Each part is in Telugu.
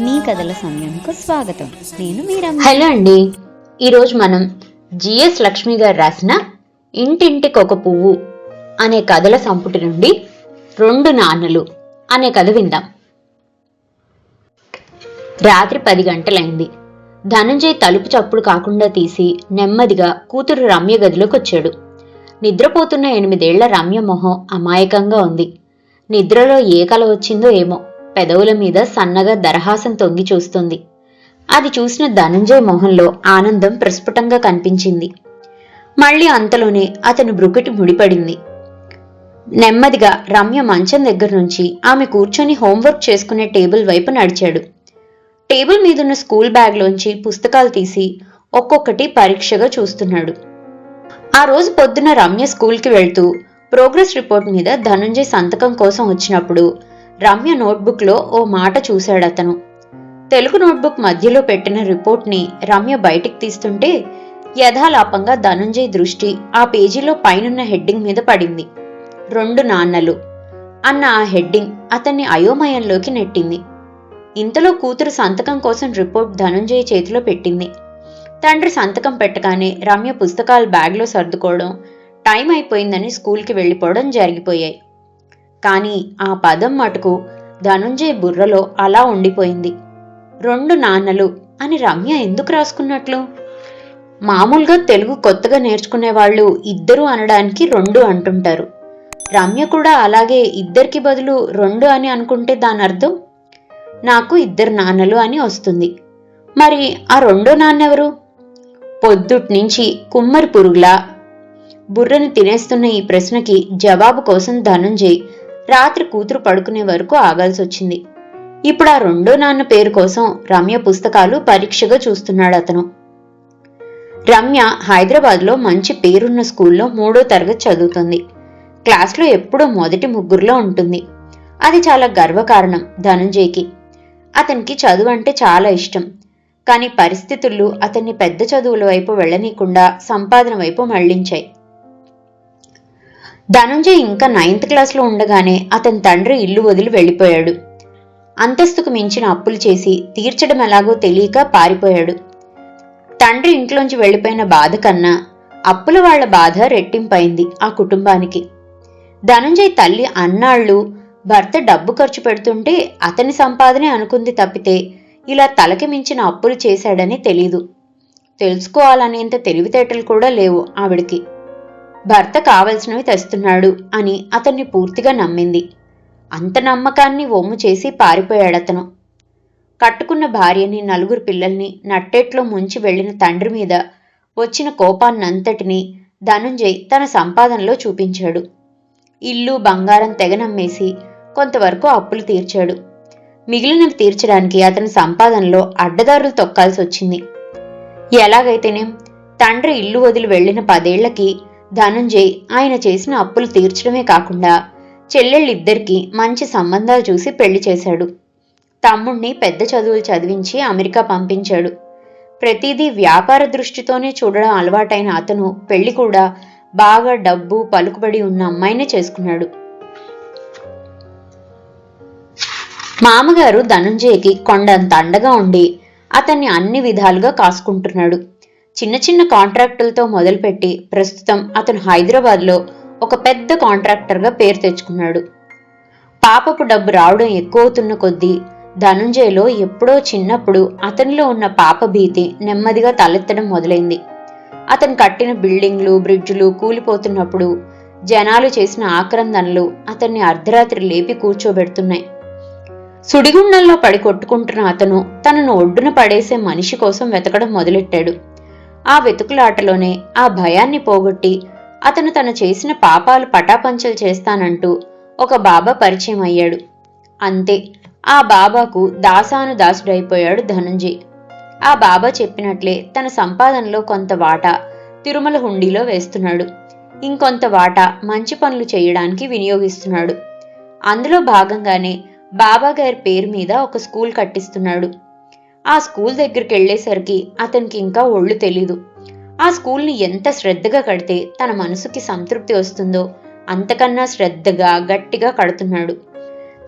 మీ కథల సమయంకు స్వాగతం. నేను హలో అండి. ఈరోజు మనం జిఎస్ లక్ష్మి గారు రాసిన ఇంటింటికి ఒక పువ్వు అనే కథల సంపుటి నుండి రెండు నాన్నలు అనే కథ విందాం. రాత్రి పది గంటలైంది. ధనంజయ్ తలుపు చప్పుడు కాకుండా తీసి నెమ్మదిగా కూతురు రమ్య గదిలోకి వచ్చాడు. నిద్రపోతున్న ఎనిమిదేళ్ళ రమ్య మొహం అమాయకంగా ఉంది. నిద్రలో ఏ కల వచ్చిందో ఏమో. పెదవుల మీద సన్నగా దరహాసం తొంగి చూస్తుంది. అది చూసిన ధనంజయ్ మొహంలో ఆనందం ప్రస్ఫుటంగా కనిపించింది. మళ్ళీ అంతలోనే అతని బ్రుకుటి ముడిపడింది నెమ్మదిగా రమ్య మంచం దగ్గర నుంచి ఆమె కూర్చొని హోంవర్క్ చేసుకునే టేబుల్ వైపు నడిచాడు. టేబుల్ మీదున్న స్కూల్ బ్యాగ్లోంచి పుస్తకాలు తీసి ఒక్కొక్కటి పరీక్షగా చూస్తున్నాడు. ఆ రోజు పొద్దున రమ్య స్కూల్కి వెళ్తూ ప్రోగ్రెస్ రిపోర్ట్ మీద ధనుంజయ్ సంతకం కోసం వచ్చినప్పుడు రమ్య నోట్బుక్లో ఓ మాట చూశాడతను. తెలుగు నోట్బుక్ మధ్యలో పెట్టిన రిపోర్ట్ని రమ్య బయటికి తీస్తుంటే యథాలాపంగా ధనుంజయ్ దృష్టి ఆ పేజీలో పైనున్న హెడ్డింగ్ మీద పడింది. రెండు నాన్నలు. అన్న ఆ హెడ్డింగ్ అతన్ని అయోమయంలోకి నెట్టింది. ఇంతలో కూతురు సంతకం కోసం రిపోర్ట్ ధనుంజయ్ చేతిలో పెట్టింది. తండ్రి సంతకం పెట్టగానే రమ్య పుస్తకాలు బ్యాగ్లో సర్దుకోవడం టైం అయిపోయిందని స్కూల్కి వెళ్ళిపోవడం జరిగిపోయాయి. కానీ ఆ పదం మటుకు ధనుంజయ్ బుర్రలో అలా ఉండిపోయింది. రెండు నాన్నలు అని రమ్య ఎందుకు రాసుకున్నట్లు? మామూలుగా తెలుగు కొత్తగా నేర్చుకునే వాళ్ళు ఇద్దరు అనడానికి రెండు అంటుంటారు. రమ్య కూడా అలాగే ఇద్దరికి బదులు రెండు అని అనుకుంటే దాని అర్థం? నాకు ఇద్దరు నాన్నలు అని వస్తుంది. మరి ఆ రెండో నాన్నెవరు? పొద్దుట్ నుంచి కుమ్మరి పురుగులా. బుర్రని తినేస్తున్న ఈ ప్రశ్నకి జవాబు కోసం ధనుంజయ్ రాత్రి కూతురు పడుకునే వరకు ఆగాల్సి వచ్చింది ఇప్పుడు ఆ రెండో నాన్న పేరు కోసం రమ్య పుస్తకాలు పరీక్షగా చూస్తున్నాడు అతను రమ్య హైదరాబాద్లో మంచి పేరున్న స్కూల్లో మూడో తరగతి చదువుతుంది. క్లాస్లో ఎప్పుడూ మొదటి ముగ్గురులో ఉంటుంది. అది చాలా గర్వకారణం ధనంజయ్కి. అతనికి చదువు అంటే చాలా ఇష్టం. కానీ పరిస్థితులు అతన్ని పెద్ద చదువుల వైపు వెళ్ళనీయకుండా సంపాదన వైపు మళ్ళించాయి. ధనుంజయ్ ఇంకా నైన్త్ క్లాస్లో ఉండగానే అతని తండ్రి ఇల్లు వదిలి వెళ్ళిపోయాడు. అంతస్తుకు మించిన అప్పులు చేసి తీర్చడం ఎలాగో తెలియక పారిపోయాడు. తండ్రి ఇంట్లోంచి వెళ్ళిపోయిన బాధ కన్నా అప్పుల వాళ్ళ బాధ రెట్టింపైంది ఆ కుటుంబానికి. ధనుంజయ్ తల్లి అన్నాళ్ళు భర్త డబ్బు ఖర్చు పెడుతుంటే అతని సంపాదనే అనుకుంది తప్పితే ఇలా తలకి మించిన అప్పులు చేశాడని తెలీదు. తెలుసుకోవాలనేంత తెలివితేటలు కూడా లేవు ఆవిడికి. భర్త కావలసినవి తెస్తున్నాడు అని అతన్ని పూర్తిగా నమ్మింది. అంత నమ్మకాన్ని ఒమ్ము చేసి పారిపోయాడతను. కట్టుకున్న భార్యని నలుగురు పిల్లల్ని నట్టేట్లో ముంచి వెళ్ళిన తండ్రి మీద వచ్చిన కోపాన్నంతటినీ ధనుంజయ్ తన సంపాదనలో చూపించాడు. ఇల్లు బంగారం తెగనమ్మేసి కొంతవరకు అప్పులు తీర్చాడు. మిగిలినవి తీర్చడానికి అతని సంపాదనలో అడ్డదారులు తొక్కాల్సి వచ్చింది ఎలాగైతేనేం తండ్రి ఇల్లు వదిలి వెళ్ళిన పదేళ్ళకి ధనుంజయ్ ఆయన చేసిన అప్పులు తీర్చడమే కాకుండా చెల్లెళ్ళిద్దరికీ మంచి సంబంధాలు చూసి పెళ్ళి చేశాడు. తమ్ముణ్ణి పెద్ద చదువులు చదివించి అమెరికా పంపించాడు. ప్రతిదీ వ్యాపార దృష్టితోనే చూడడం అలవాటైన అతను పెళ్ళి కూడా బాగా డబ్బు పలుకుబడి ఉన్న అమ్మాయినే చేసుకున్నాడు. మామగారు ధనుంజయకి కొండంత అండగా ఉండి అతన్ని అన్ని విధాలుగా కాసుకుంటున్నాడు. చిన్న చిన్న కాంట్రాక్టులతో మొదలుపెట్టి ప్రస్తుతం అతను హైదరాబాద్లో ఒక పెద్ద కాంట్రాక్టర్గా పేరు తెచ్చుకున్నాడు. పాపపు డబ్బు రావడం ఎక్కువవుతున్న కొద్దీ ధనుంజయలో ఎప్పుడో చిన్నప్పుడు అతనిలో ఉన్న పాప భీతి నెమ్మదిగా తలెత్తడం మొదలైంది. అతను కట్టిన బిల్డింగ్లు బ్రిడ్జులు కూలిపోతున్నప్పుడు జనాలు చేసిన ఆక్రందనలు అతన్ని అర్ధరాత్రి లేపి కూర్చోబెడుతున్నాయి. సుడిగుండంలో పడి కొట్టుకుంటున్న అతను తనను ఒడ్డున పడేసే మనిషి కోసం వెతకడం మొదలెట్టాడు. ఆ వెతుకులాటలోనే ఆ భయాన్ని పోగొట్టి అతను తను చేసిన పాపాలు పటాపంచలు చేస్తానంటూ ఒక బాబా పరిచయం అయ్యాడు. అంతే ఆ బాబాకు దాసాను దాసుడైపోయాడు ధనంజయ్. ఆ బాబా చెప్పినట్లే తన సంపాదనలో కొంత వాటా తిరుమల హుండీలో వేస్తున్నాడు. ఇంకొంత వాటా మంచి పనులు చేయడానికి వినియోగిస్తున్నాడు. అందులో భాగంగానే బాబా గారి పేరు మీద ఒక స్కూల్ కట్టిస్తున్నాడు. ఆ స్కూల్ దగ్గరికి వెళ్ళేసరికి అతనికి ఇంకా ఒళ్ళు తెలీదు. ఆ స్కూల్ని ఎంత శ్రద్ధగా కడితే తన మనసుకి సంతృప్తి వస్తుందో అంతకన్నా శ్రద్ధగా గట్టిగా కడుతున్నాడు.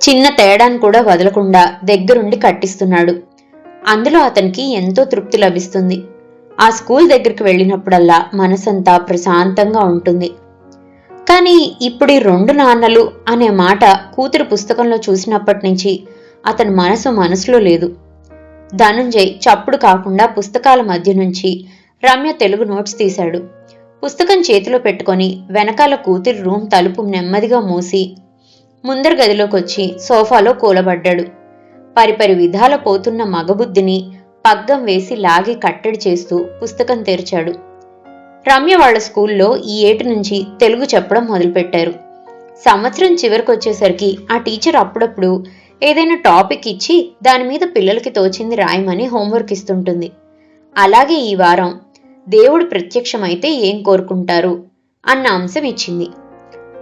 చిన్న తేడాను కూడా వదలకుండా దగ్గరుండి కట్టిస్తున్నాడు. అందులో అతనికి ఎంతో తృప్తి లభిస్తుంది. ఆ స్కూల్ దగ్గరికి వెళ్ళినప్పుడల్లా మనసంతా ప్రశాంతంగా ఉంటుంది. కానీ ఇప్పుడు ఈ రెండు నాన్నలు అనే మాట కూతురు పుస్తకంలో చూసినప్పటి నుంచి అతని మనసు మనసులో లేదు. ధనుంజయ్ చప్పుడు కాకుండా పుస్తకాల మధ్య నుంచి రమ్య తెలుగు నోట్స్ తీశాడు. పుస్తకం చేతిలో పెట్టుకొని వెనకాల కూతురి రూమ్ తలుపు నెమ్మదిగా మూసి ముందర గదిలోకి వచ్చి సోఫాలో కూలబడ్డాడు. పరిపరి విధాల పోతున్న మగబుద్ధిని పగ్గం వేసి లాగి కట్టడి చేస్తూ పుస్తకం తెరిచాడు. రమ్య వాళ్ళ స్కూల్లో ఈ ఏటి నుంచి తెలుగు చెప్పడం మొదలుపెట్టారు. సంవత్సరం చివరికి వచ్చేసరికి ఆ టీచర్ అప్పుడప్పుడు ఏదైనా టాపిక్ ఇచ్చి దాని మీద పిల్లలకి తోచింది రాయమని హోంవర్క్ ఇస్తుంటుంది. అలాగే ఈ వారం దేవుడు ప్రత్యక్షమైతే ఏం కోరుకుంటారు అన్న అంశం ఇచ్చింది.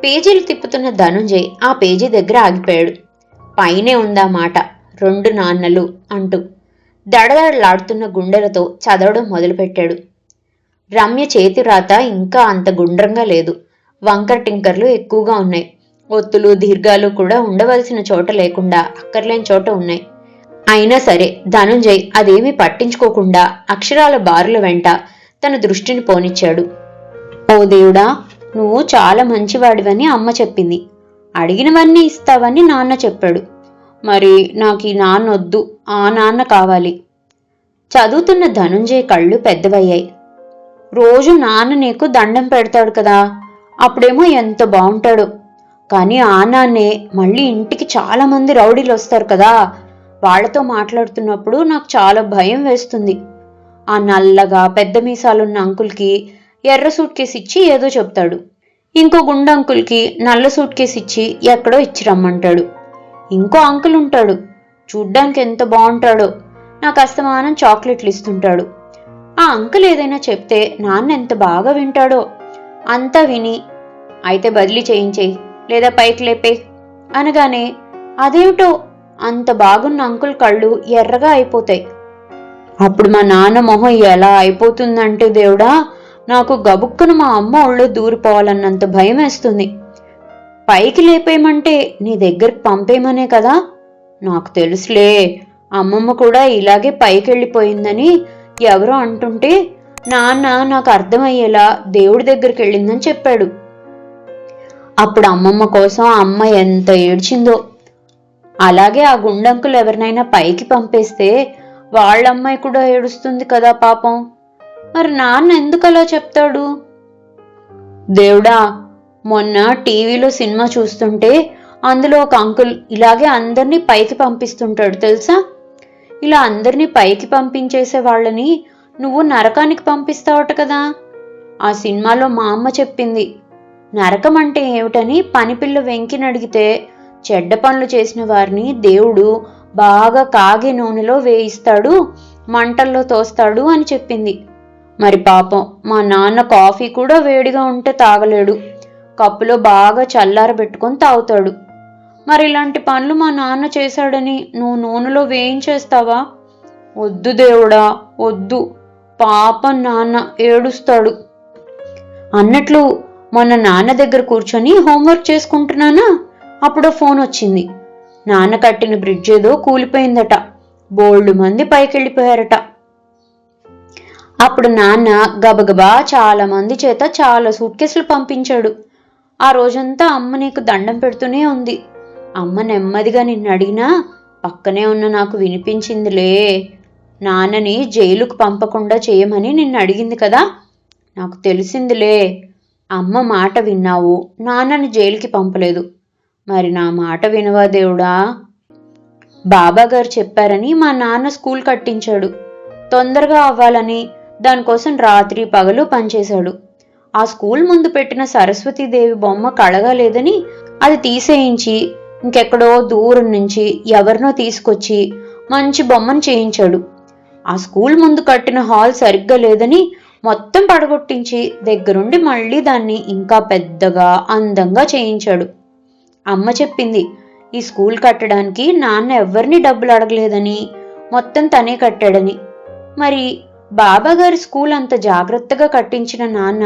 పేజీలు తిప్పుతున్న ధనుంజయ్ ఆ పేజీ దగ్గర ఆగిపోయాడు. పైనే ఉందా మాట రెండు నాన్నలు అంటూ దడదడలాడుతున్న గుండెలతో చదవడం మొదలుపెట్టాడు. రమ్య చేతి రాత ఇంకా అంత గుండ్రంగా లేదు. వంకర టింకర్లు ఎక్కువగా ఉన్నాయి. ఒత్తులు దీర్ఘాలు కూడా ఉండవలసిన చోట లేకుండా అక్కర్లేని చోట ఉన్నాయి. అయినా సరే ధనుంజయ్ అదేమీ పట్టించుకోకుండా అక్షరాల బారుల వెంట తన దృష్టిని పోనిచ్చాడు. ఓ దేవుడా నువ్వు చాలా మంచివాడివని అమ్మ చెప్పింది. అడిగినవన్నీ ఇస్తావని నాన్న చెప్పాడు. మరి నాకు ఈ నాన్న వద్దు ఆ నాన్న కావాలి. చదువుతున్న ధనుంజయ్ కళ్ళు పెద్దవయ్యాయి. రోజు నాన్న నీకు దండం పెడతాడు కదా అప్పుడేమో ఎంత బాగుంటాడో కానీ ఆ నాన్నే మళ్ళీ ఇంటికి చాలా మంది రౌడీలు వస్తారు కదా. వాళ్ళతో మాట్లాడుతున్నప్పుడు నాకు చాలా భయం వేస్తుంది. ఆ నల్లగా పెద్ద మీసాలున్న అంకుల్కి ఎర్ర సూట్ కేసు ఇచ్చి ఏదో చెప్తాడు. ఇంకో గుండె అంకుల్కి నల్ల సూట్ కేసు ఇచ్చి ఎక్కడో ఇచ్చి రమ్మంటాడు. ఇంకో అంకుల్ ఉంటాడు. చూడ్డానికి ఎంత బాగుంటాడో. నాకు అస్తమానం చాక్లెట్లు ఇస్తుంటాడు. ఆ అంకుల్ ఏదైనా చెప్తే నాన్న ఎంత బాగా వింటాడో అంతా విని అయితే బదిలీ చేయించేయి. లేదా పైకి లేపే. అనగానే అదేమిటో? అంత బాగున్న అంకుల్ కళ్ళు ఎర్రగా అయిపోతాయి. అప్పుడు మా నాన్న మొహం ఎలా అయిపోతుందంటే దేవుడా నాకు గబుక్కున మా అమ్మ ఒళ్ళు దూరిపోవాలన్నంత భయం వేస్తుంది. పైకి లేపేయమంటే నీ దగ్గరికి పంపేయమనే కదా? నాకు తెలుసులే అమ్మమ్మ కూడా ఇలాగే పైకి వెళ్ళిపోయిందని ఎవరో అంటుంటే నాన్న నాకు అర్థమయ్యేలా దేవుడి దగ్గరికి వెళ్ళిందని చెప్పాడు. అప్పుడు అమ్మమ్మ కోసం అమ్మ ఎంత ఏడ్చిందో. అలాగే ఆ గుండంకులు ఎవరినైనా పైకి పంపేస్తే వాళ్ళ అమ్మాయి కూడా ఏడుస్తుంది కదా పాపం. మరి నాన్న ఎందుకు అలా చెప్తాడు? దేవుడా మొన్న టీవీలో సినిమా చూస్తుంటే అందులో ఒక అంకుల్ ఇలాగే అందరినీ పైకి పంపిస్తుంటాడు తెలుసా? ఇలా అందరినీ పైకి పంపించేసే వాళ్ళని నువ్వు నరకానికి పంపిస్తావట కదా. ఆ సినిమాలో మా అమ్మ చెప్పింది నరకం అంటే ఏమిటని పనిపిల్ల వెంకిని అడిగితే చెడ్డ పనులు చేసిన వారిని దేవుడు బాగా కాగే నూనెలో వేయిస్తాడు మంటల్లో తోస్తాడు అని చెప్పింది. మరి పాపం మా నాన్న కాఫీ కూడా వేడిగా ఉంటే తాగలేడు. కప్పులో బాగా చల్లారబెట్టుకొని తాగుతాడు. మరి ఇలాంటి పనులు మా నాన్న చేశాడని నువ్వు నూనెలో వేయించేస్తావా? వద్దు దేవుడా వద్దు. పాపం నాన్న ఏడుస్తాడు. అన్నట్లు మొన్న నాన్న దగ్గర కూర్చొని హోంవర్క్ చేసుకుంటున్నానా? అప్పుడు ఫోన్ వచ్చింది. నాన్న కట్టిన బ్రిడ్జ్ ఏదో కూలిపోయిందట. బోల్డ్ మంది పైకెళ్ళిపోయారట. అప్పుడు నాన్న గబగబా చాలా మంది చేత చాలా సూట్ కేసులు పంపించాడు. ఆ రోజంతా అమ్మ నీకు దండం పెడుతూనే ఉంది. అమ్మ నెమ్మదిగా నిన్ను అడిగినా పక్కనే ఉన్న నాకు వినిపించిందిలే. నాన్నని జైలుకు పంపకుండా చేయమని నిన్ను అడిగింది కదా. నాకు తెలిసిందిలే. అమ్మ మాట విన్నావు నాన్నని జైలుకి పంపలేదు. మరి నా మాట వినవా దేవుడా? బాబా గారు చెప్పారని మా నాన్న స్కూల్ కట్టించాడు. తొందరగా అవ్వాలని దానికోసం రాత్రి పగలు పనిచేశాడు. ఆ స్కూల్ ముందు పెట్టిన సరస్వతీదేవి బొమ్మ కడగలేదని అది తీసేయించి ఇంకెక్కడో దూరం నుంచి ఎవరినో తీసుకొచ్చి మంచి బొమ్మను చేయించాడు. ఆ స్కూల్ ముందు కట్టిన హాల్ సరిగ్గా లేదని మొత్తం పడగొట్టించి దగ్గరుండి మళ్ళీ దాన్ని ఇంకా పెద్దగా అందంగా చేయించాడు. అమ్మ చెప్పింది ఈ స్కూల్ కట్టడానికి నాన్న ఎవ్వరిని డబ్బులు అడగలేదని మొత్తం తనే కట్టాడని. మరి బాబాగారి స్కూల్ అంత జాగ్రత్తగా కట్టించిన నాన్న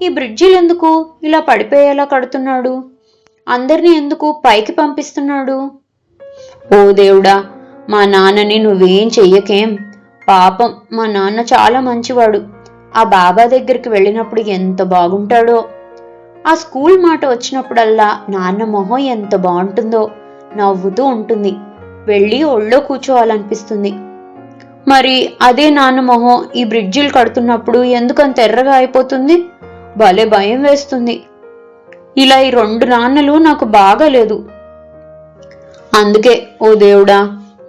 ఈ బ్రిడ్జిలు ఎందుకు ఇలా పడిపోయేలా కడుతున్నాడు? అందరినీ ఎందుకు పైకి పంపిస్తున్నాడు? ఓ దేవుడా మా నాన్నని నువ్వేం చెయ్యకేం? పాపం మా నాన్న చాలా మంచివాడు. ఆ బాబా దగ్గరికి వెళ్ళినప్పుడు ఎంత బాగుంటాడో. ఆ స్కూల్ మాట వచ్చినప్పుడల్లా నాన్న మొహం ఎంత బాగుంటుందో నవ్వుతూ ఉంటుంది. వెళ్ళి ఒళ్ళో కూర్చోవాలనిపిస్తుంది. మరి అదే నాన్న మొహం ఈ బ్రిడ్జిలు కడుతున్నప్పుడు ఎందుకంత ఎర్రగా అయిపోతుంది? భలే భయం వేస్తుంది. ఇలా ఈ రెండు నాన్నలు నాకు బాగాలేదు అందుకే ఓ దేవుడా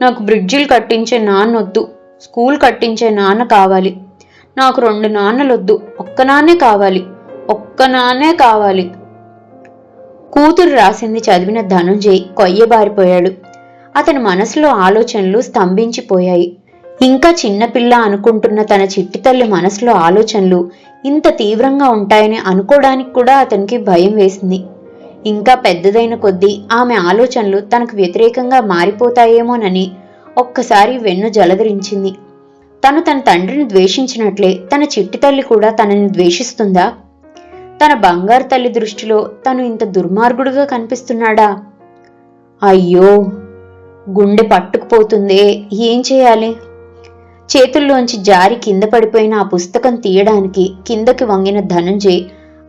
నాకు బ్రిడ్జిలు కట్టించే నాన్నొద్దు. స్కూల్ కట్టించే నాన్న కావాలి. నాకు రెండు నాన్నలొద్దు. ఒక్క నాన్నే కావాలి. ఒక్క నాన్నే కావాలి. కూతురు రాసింది చదివిన ధనుంజయ్ కొయ్యబారిపోయాడు అతని మనసులో ఆలోచనలు స్తంభించిపోయాయి. ఇంకా చిన్నపిల్ల అనుకుంటున్న తన చిట్టి తల్లి మనసులో ఆలోచనలు ఇంత తీవ్రంగా ఉంటాయని అనుకోవడానికి కూడా అతనికి భయం వేసింది. ఇంకా పెద్దదైన కొద్దీ ఆమె ఆలోచనలు తనకు వ్యతిరేకంగా మారిపోతాయేమోనని ఒక్కసారి వెన్ను జలధరించింది తను తన తండ్రిని ద్వేషించినట్లే తన చిట్టి తల్లి కూడా తనని ద్వేషిస్తుందా? తన బంగారు తల్లి దృష్టిలో తను ఇంత దుర్మార్గుడుగా కనిపిస్తున్నాడా? అయ్యో గుండె పట్టుకుపోతుందే. ఏం చేయాలి? చేతుల్లోంచి జారి కింద పడిపోయిన ఆ పుస్తకం తీయడానికి కిందకి వంగిన ధనంజయ్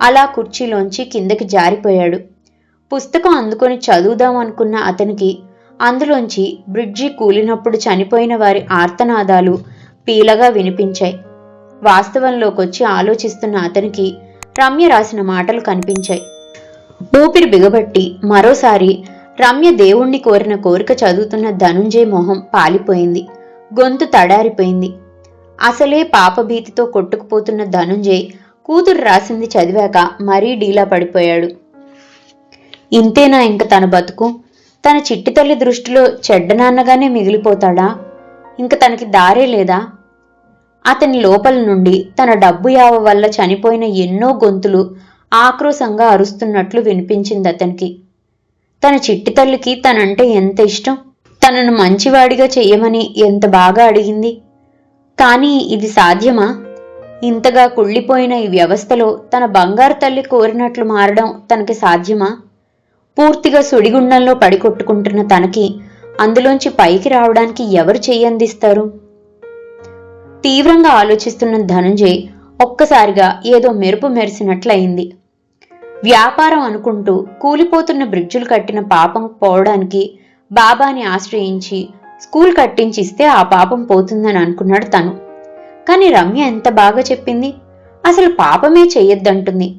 అలా కుర్చీలోంచి కిందకి జారిపోయాడు. పుస్తకం అందుకొని చదువుదాం అనుకున్న అతనికి అందులోంచి బ్రిడ్జి కూలినప్పుడు చనిపోయిన వారి ఆర్తనాదాలు పీలగా వినిపించాయి. వాస్తవంలోకొచ్చి ఆలోచిస్తున్న అతనికి రమ్య రాసిన మాటలు కనిపించాయి. ఊపిరి బిగబట్టి మరోసారి రమ్య దేవుణ్ణి కోరిన కోరిక చదువుతున్న ధనుంజయ్ మొహం పాలిపోయింది. గొంతు తడారిపోయింది. అసలే పాపభీతితో కొట్టుకుపోతున్న ధనుంజయ్ కూతురు రాసింది చదివాక మరీ డీలా పడిపోయాడు. ఇంతేనా ఇంక తన బతుకు? తన చిట్టి తల్లి దృష్టిలో చెడ్డ నాన్నగానే మిగిలిపోతాడా? ఇంక తనకి దారే లేదా? అతని లోపల నుండి తన డబ్బు యావ వల్ల చనిపోయిన ఎన్నో గొంతులు ఆక్రోశంగా అరుస్తున్నట్లు వినిపించింది అతనికి. తన చిట్టి తల్లికి తనంటే ఎంత ఇష్టం? తనను మంచివాడిగా చెయ్యమని ఎంత బాగా అడిగింది? కానీ ఇది సాధ్యమా? ఇంతగా కుళ్ళిపోయిన ఈ వ్యవస్థలో తన బంగారు తల్లి కోరినట్లు మారడం తనకి సాధ్యమా? పూర్తిగా సుడిగుండంలో పడికొట్టుకుంటున్న తనకి అందులోంచి పైకి రావడానికి ఎవరు చెయ్యందిస్తారు? తీవ్రంగా ఆలోచిస్తున్న ధనంజయ్ ఒక్కసారిగా ఏదో మెరుపు మెరిసినట్లయింది. వ్యాపారం అనుకుంటూ కూలిపోతున్న బ్రిడ్జులు కట్టిన పాపం పోవడానికి బాబాని ఆశ్రయించి స్కూల్ కట్టించిస్తే ఆ పాపం పోతుందని అనుకున్నాడు తను. కానీ రమ్య ఎంత బాగా చెప్పింది? అసలు పాపమే చెయ్యొద్దంటుంది.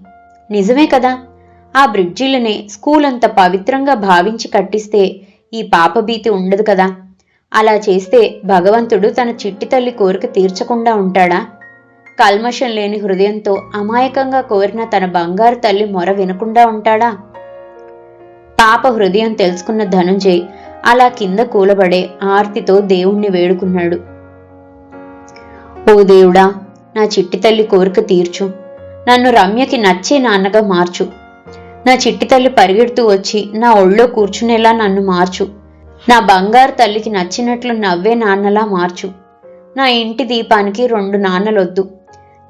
నిజమే కదా ఆ బ్రిడ్జిలనే స్కూల్ అంత పవిత్రంగా భావించి కట్టిస్తే ఈ పాపభీతి ఉండదు కదా? అలా చేస్తే భగవంతుడు తన చిట్టి తల్లి కోరిక తీర్చకుండా ఉంటాడా? కల్మషం లేని హృదయంతో అమాయకంగా కోరిన తన బంగారు తల్లి మొర వినకుండా ఉంటాడా? పాప హృదయం తెలుసుకున్న ధనుంజయ్ అలా కింద కూలబడే ఆర్తితో దేవుణ్ణి వేడుకున్నాడు. ఓ దేవుడా నా చిట్టి తల్లి కోరిక తీర్చు. నన్ను రమ్యకి నచ్చే నాన్నగా మార్చు. నా చిట్టి తల్లి పరిగెడుతూ వచ్చి నా ఒళ్ళో కూర్చునేలా నన్ను మార్చు. నా బంగారు తల్లికి నచ్చినట్లు నవ్వే నాన్నలా మార్చు. నా ఇంటి దీపానికి రెండు నాన్నలొద్దు.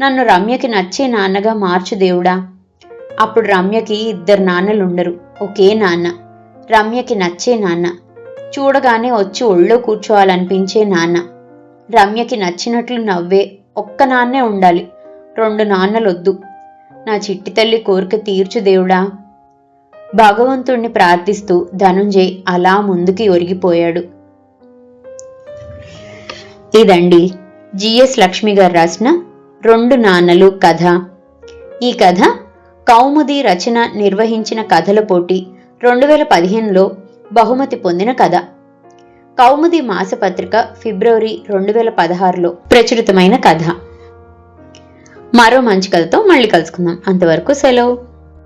నన్ను రమ్యకి నచ్చే నాన్నగా మార్చు దేవుడా. అప్పుడు రమ్యకి ఇద్దరు నాన్నలుండరు. ఒకే నాన్న. రమ్యకి నచ్చే నాన్న. చూడగానే వచ్చి ఒళ్ళో కూర్చోవాలనిపించే నాన్న. రమ్యకి నచ్చినట్లు నవ్వే ఒక్క నాన్నే ఉండాలి. రెండు నాన్నలొద్దు. నా చిట్టి తల్లి కోరిక తీర్చు దేవుడా. భగవంతుణ్ణి ప్రార్థిస్తూ ధనుంజయ్ అలా ముందుకి ఒరిగిపోయాడు. ఇదండి జిఎస్ లక్ష్మి గారు రాసిన రెండు నాన్నలు కథ. ఈ కథ కౌముది రచన నిర్వహించిన కథల పోటీ రెండు వేల పదిహేనులో బహుమతి పొందిన కథ. కౌముది మాసపత్రిక ఫిబ్రవరి రెండు వేల పదహారులో ప్రచురితమైన కథ. మరో మంచి కథతో మళ్ళీ కలుసుకుందాం. అంతవరకు సెలవు.